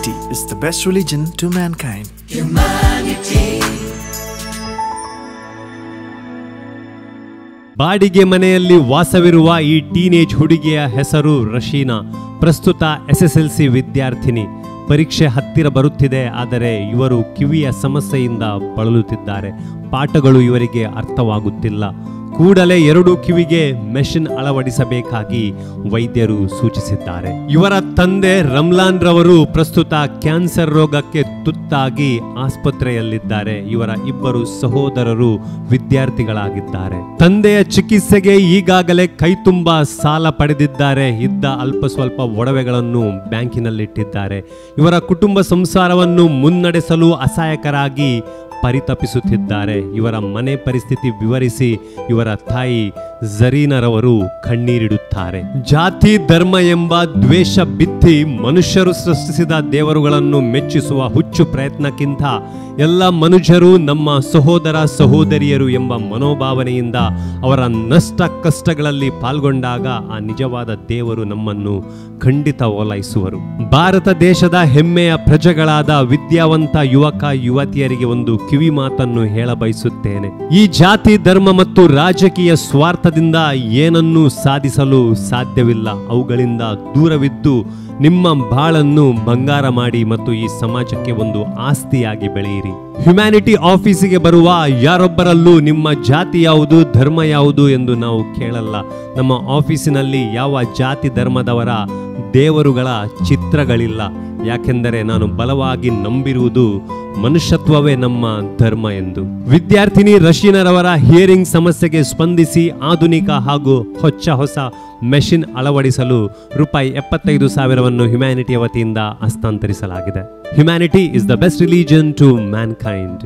Humanity is the best religion to mankind. Humanity. ಬಾಡಿಗೆ ಮನೆಯಲ್ಲಿ ವಾಸವಿರುವ ಈ ಟೀನೇಜ್ ಹುಡುಗಿಯ ಹೆಸರು ರಶೀನಾ ಪ್ರಸ್ತುತ ಎಸ್ ಎಸ್ ಎಲ್ ಸಿ ವಿದ್ಯಾರ್ಥಿನಿ ಪರೀಕ್ಷೆ ಹತ್ತಿರ ಬರುತ್ತಿದೆ, ಆದರೆ ಇವರು ಕಿವಿಯ ಸಮಸ್ಯೆಯಿಂದ ಬಳಲುತ್ತಿದ್ದಾರೆ ಪಾಠಗಳು ಇವರಿಗೆ ಅರ್ಥವಾಗುತ್ತಿಲ್ಲ ಕೂಡಲೇ ಎರಡು ಕಿವಿಗೆ ಮೆಷಿನ್ ಅಳವಡಿಸಬೇಕಾಗಿ ವೈದ್ಯರು ಸೂಚಿಸಿದ್ದಾರೆ. ಇವರ ತಂದೆ ರಮ್ಲಾನ್ ರವರು ಪ್ರಸ್ತುತ ಕ್ಯಾನ್ಸರ್ ರೋಗಕ್ಕೆ ತುತ್ತಾಗಿ ಆಸ್ಪತ್ರೆಯಲ್ಲಿದ್ದಾರೆ. ಇವರ ಇಬ್ಬರು ಸಹೋದರರು ವಿದ್ಯಾರ್ಥಿಗಳಾಗಿದ್ದಾರೆ. ತಂದೆಯ ಚಿಕಿತ್ಸೆಗೆ ಈಗಾಗಲೇ ಕೈತುಂಬ ಸಾಲ ಪಡೆದಿದ್ದಾರೆ. ಇದ್ದ ಅಲ್ಪ ಸ್ವಲ್ಪ ಒಡವೆಗಳನ್ನು ಬ್ಯಾಂಕಿನಲ್ಲಿಟ್ಟಿದ್ದಾರೆ. ಇವರ ಕುಟುಂಬ ಸಂಸಾರವನ್ನು ಮುನ್ನಡೆಸಲು ಅಸಹಾಯಕರಾಗಿ ಪರಿತಪಿಸುತ್ತಿದ್ದಾರೆ. ಇವರ ಮನೆ ಪರಿಸ್ಥಿತಿ ವಿವರಿಸಿ ಇವರ ತಾಯಿ ಜರೀನರವರು ಕಣ್ಣೀರಿಡುತ್ತಾರೆ. ಜಾತಿ, ಧರ್ಮ ಎಂಬ ದ್ವೇಷ ಬಿತ್ತಿ ಮನುಷ್ಯರು ಸೃಷ್ಟಿಸಿದ ದೇವರುಗಳನ್ನು ಮೆಚ್ಚಿಸುವ ಹುಚ್ಚು ಪ್ರಯತ್ನಕ್ಕಿಂತ ಎಲ್ಲ ಮನುಷ್ಯರು ನಮ್ಮ ಸಹೋದರ ಸಹೋದರಿಯರು ಎಂಬ ಮನೋಭಾವನೆಯಿಂದ ಅವರ ನಷ್ಟ ಕಷ್ಟಗಳಲ್ಲಿ ಪಾಲ್ಗೊಂಡಾಗ ಆ ನಿಜವಾದ ದೇವರು ನಮ್ಮನ್ನು ಖಂಡಿತ ಓಲೈಸುವರು. ಭಾರತ ದೇಶದ ಹೆಮ್ಮೆಯ ಪ್ರಜೆಗಳಾದ ವಿದ್ಯಾವಂತ ಯುವಕ, ಯುವತಿಯರಿಗೆ ಒಂದು ಕಿವಿ ಮಾತನ್ನು ಹೇಳ ಬಯಸುತ್ತೇನೆ ಈ ಜಾತಿ, ಧರ್ಮ ಮತ್ತು ರಾಜಕೀಯ ಸ್ವಾರ್ಥದಿಂದ ಏನನ್ನೂ ಸಾಧಿಸಲು ಸಾಧ್ಯವಿಲ್ಲ. ಅವುಗಳಿಂದ ದೂರವಿದ್ದು ನಿಮ್ಮ ಬಾಳನ್ನು ಬಂಗಾರ ಮಾಡಿ ಮತ್ತು ಈ ಸಮಾಜಕ್ಕೆ ಒಂದು ಆಸ್ತಿಯಾಗಿ ಬೆಳೆಯಿರಿ. ಹ್ಯುಮ್ಯಾನಿಟಿ ಆಫೀಸಿಗೆ ಬರುವ ಯಾರೊಬ್ಬರಲ್ಲೂ ನಿಮ್ಮ ಜಾತಿ ಯಾವುದು, ಧರ್ಮ ಯಾವುದು ಎಂದು ನಾವು ಕೇಳಲ್ಲ. ನಮ್ಮ ಆಫೀಸಿನಲ್ಲಿ ಯಾವ ಜಾತಿ ಧರ್ಮದವರ ದೇವರುಗಳ ಚಿತ್ರಗಳಿಲ್ಲ. ಯಾಕೆಂದರೆ ನಾನು ಬಲವಾಗಿ ನಂಬಿರುವುದು ಮನುಷ್ಯತ್ವವೇ ನಮ್ಮ ಧರ್ಮ ಎಂದು. ವಿದ್ಯಾರ್ಥಿನಿ ರಶೀನರವರ ಹಿಯರಿಂಗ್ ಸಮಸ್ಯೆಗೆ ಸ್ಪಂದಿಸಿ ಆಧುನಿಕ ಹಾಗೂ ಹೊಚ್ಚ ಹೊಸ ಮೆಷಿನ್ ಅಳವಡಿಸಲು ರೂಪಾಯಿ ಎಪ್ಪತ್ತೈದು ಸಾವಿರವನ್ನು ಹ್ಯುಮ್ಯಾನಿಟಿಯ ವತಿಯಿಂದ ಹಸ್ತಾಂತರಿಸಲಾಗಿದೆ. Humanity is the best religion to mankind